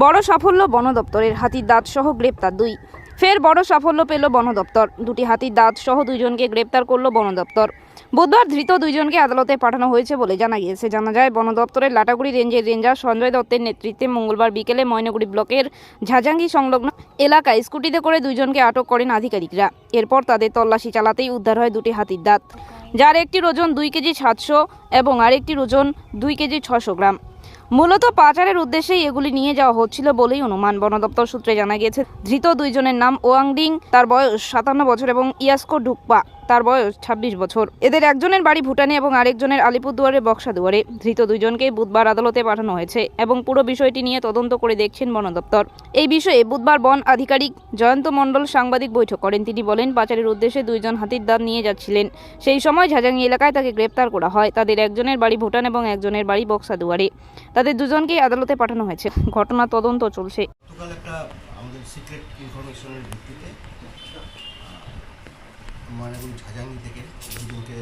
বড় সাফল্য বন দপ্তরের হাতির দাঁত সহ গ্রেপ্তার দুই। ফের বড় সাফল্য পেল বন দপ্তর। দুটি হাতির দাঁত সহ দুইজনকে গ্রেপ্তার করল বন দপ্তর। বুধবার ধৃত দুইজনকে আদালতে পাঠানো হয়েছে বলে জানা গিয়েছে। জানা যায়, বন দপ্তরের লাটাগুড়ি রেঞ্জের রেঞ্জার সঞ্জয় দত্তের নেতৃত্বে মঙ্গলবার বিকেলে ময়নাগুড়ি ব্লকের ঝাজাঙ্গি সংলগ্ন এলাকায় স্কুটিতে করে দুইজনকে আটক করেন আধিকারিকরা। এরপর তাদের তল্লাশি চালাতেই উদ্ধার হয় দুটি হাতির দাঁত। যার একটির ওজন দুই কেজি সাতশো এবং আরেকটির ওজন দুই কেজি ছশো গ্রাম। মূলত পাচারের উদ্দেশ্যেই এগুলি নিয়ে যাওয়া হচ্ছিল বলেই অনুমান। বন দপ্তর সূত্রে জানা গিয়েছে, ধৃত দুইজনের নাম ওয়াংডিং, তার বয়স সাতান্ন বছর, এবং ইয়াস্কো ডুকপা। তার বয়স ছাব্বিশ বছর। এদের একজনের বাড়ি ভুটানে এবং আরেকজনের আলিপুরদুয়ারের বক্সাদুয়ারে। ধৃত দুইজনকে বুধবার আদালতে পাঠানো হয়েছে এবং পুরো বিষয়টি নিয়ে তদন্ত করে দেখছেন বন দপ্তর। এই বিষয়ে বুধবার বন আধিকারিক জয়ন্ত মণ্ডল সাংবাদিক বৈঠক করেন। তিনি বলেন, পাচারের উদ্দেশ্যে দুইজন হাতির দাঁত নিয়ে যাচ্ছিলেন। সেই সময় ঝাজাঙ্গি এলাকায় তাকে গ্রেপ্তার করা হয়। তাদের একজনের বাড়ি ভুটান এবং একজনের বাড়ি বক্সাদুয়ারে। তাদের দুজনকেই আদালতে পাঠানো হয়েছে। ঘটনা তদন্ত চলছে। ময়নাগুড়ি ঝাঁঝাঙ্গি থেকে দুজনকে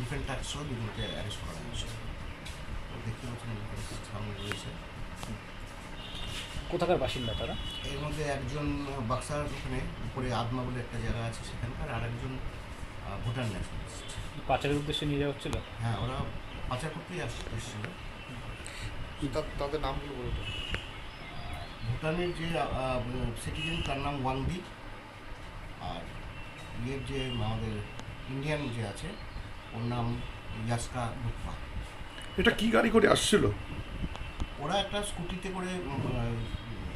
ইনফেন্ট টাক্স সহ দুজনকে অ্যারেস্ট করা হয়েছে। দেখতে পাচ্ছেন সামনে রয়েছে। কোথাকার বাসিন্দা তারা? এর মধ্যে একজন বাক্সার ওখানে উপরে আদমা বলে একটা জায়গা আছে সেখানকার আর একজন ভুটান ন্যাশনালিস্ট পাচারের উদ্দেশ্যে নিয়ে যাওয়া হচ্ছিল? হ্যাঁ ওরা পাচার করতেই আস এসেছিল। তাদের নামগুলো বলতো ভুটানের যে সিটিজেন তার নাম ওয়াংদি আর ইয়ের যে আমাদের ইন্ডিয়ান যে আছে ওর নাম ইয়াসকা ডুকপা এটা কি গাড়ি করে আসছিল? ওরা একটা স্কুটিতে করে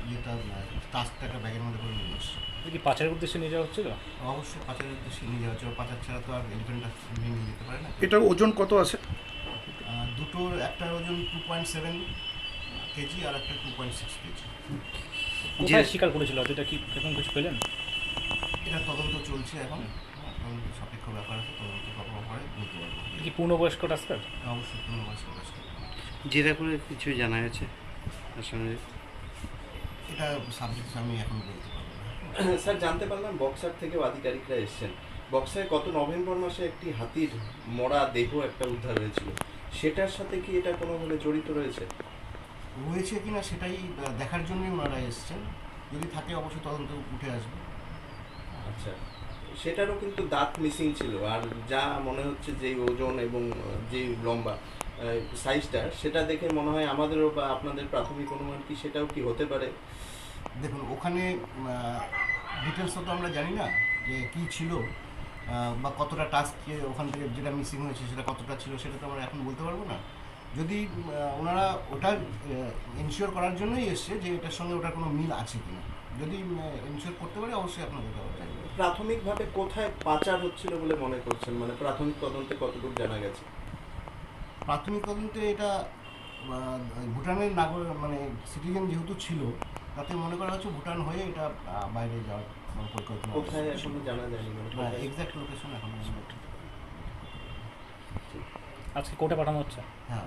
ইয়েটা টাস্কটা একটা ব্যাগের মধ্যে করে নিয়ে এসছে। কি পাচারের উদ্দেশ্যে নিয়ে যাওয়া হচ্ছিল? অবশ্যই পাচারের উদ্দেশ্যে নিয়ে যাওয়া হচ্ছে। ওর পাচার ছাড়া তো আর এলিফেন্টটা নিয়ে নিয়ে যেতে পারে না। এটার ওজন কত আছে? দুটোর একটার ওজন টু পয়েন্ট সেভেন কেজি আর একটা টু পয়েন্ট সিক্স কেজি। কোথায় শিকার করেছিল? এটা কি এখন কিছু পেলেন? এটা তদন্ত চলছে এখন। হ্যাঁ, তদন্ত সাপেক্ষ ব্যাপার আছে তদন্ত করার পরে বলতে পারব। এটা কি পূর্ণবয়স্ক টাস্কার অবশ্যই কোনো বয়স্ক বয়স্ক জেরা করে কিছু জানা গেছে আসলে এটা সাবজেক্ট আমি এখন বলতে পারব স্যার জানতে পারলাম বক্সার থেকেও আধিকারিকরা এসেছেন। বক্সায় গত নভেম্বর মাসে একটি হাতির মরা দেহ একটা উদ্ধার হয়েছিল। সেটার সাথে কি এটা কোনোভাবে জড়িত রয়েছে? রয়েছে কিনা সেটাই দেখার জন্যই ওনারা এসছেন। যদি থাকে অবশ্যই তদন্ত উঠে আসবে। আচ্ছা। সেটারও কিন্তু দাঁত মিসিং ছিল। আর যা মনে হচ্ছে যে ওজন এবং যে লম্বা সাইজটা সেটা দেখে মনে হয় আমাদেরও বা আপনাদের প্রাথমিক অনুমান কি সেটাও কি হতে পারে? দেখুন ওখানে ডিটেলস তো আমরা জানি না যে কী ছিল বা কতটা টাস্ক ওখান থেকে যেটা মিসিং হয়েছে সেটা কতটা ছিল সেটা তো আমরা এখন বলতে পারব না। যদি ওনারা ওটা ইনশিওর করার জন্যই এসছে যে এটার সঙ্গে ওটার কোনো মিল আছে কিনা। যদি ইনশিওর করতে পারে অবশ্যই আপনাদের প্রাথমিকভাবে কোথায় পাচার হচ্ছিল বলে মনে করছেন? মানে প্রাথমিক তদন্তে কতটুকু জানা গেছে? প্রাথমিক তদন্তে এটা ভুটানের নাগর মানে সিটিজেন যেহেতু ছিল তাতে মনে করা হচ্ছে ভুটান হয়ে এটা বাইরে যাওয়ার মানে পরিকল্পনা কোথায় এখনও জানা যায়নি মানে কোথায়? এক্সাক্ট লোকেশন এখন আজকে কোর্টে পাঠানো হচ্ছে? হ্যাঁ।